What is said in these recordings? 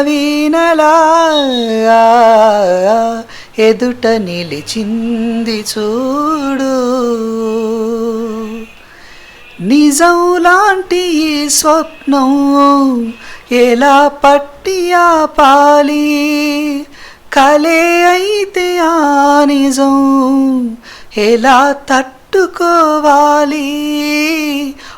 వీణలా ఎదుట నిలిచింది చూడు. నిజం లాంటి ఈ స్వప్నం ఎలా పట్టి ఆపాలి? కలే అయితే ఆ నిజం ఎలా తట్టుకోవాలి?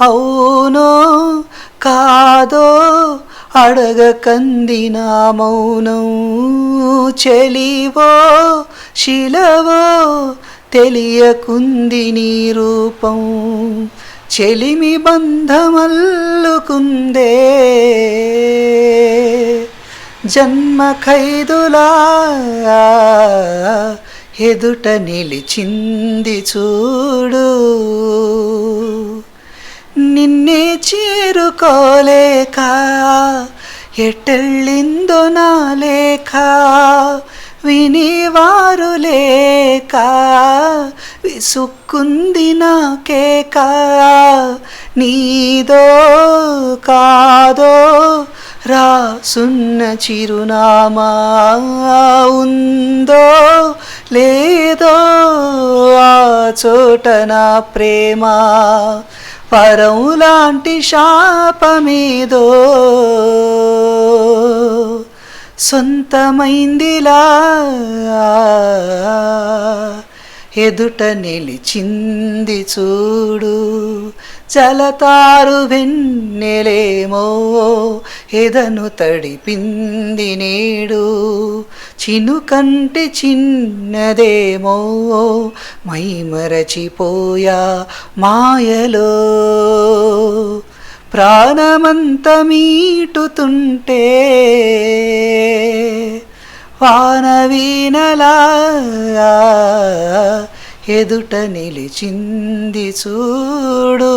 అవునో కాదో అడగకంది నా మౌనం చెలివో శిలవో తెలియకుంది నీ రూపం. చెలిమి బంధమల్లుకుందే. జన్మ ఖైదులా ఎదుట నిలిచింది చూడు. నిన్నే చేరుకోలేక ఎటెళ్ళిందో నా లేఖ వినివారు లేక విసుక్కుంది నాకేక నీదో కాదో రాసున్న చిరునామా ఉందో లేదో ఆ చోట నా ప్రేమ. వరం లాంటి శాపమేదో. సొంతమైందిలా ఎదుట నిలిచింది చూడు. చలతారు వెన్నెలేమో ఎదను తడిపింది నేడు. చినుకంటి చిన్నదేమో మై మరచిపోయా మాయలో. ప్రాణమంత మీటుతుంటే వానవీనలా ఎదుట నిలిచింది చూడు.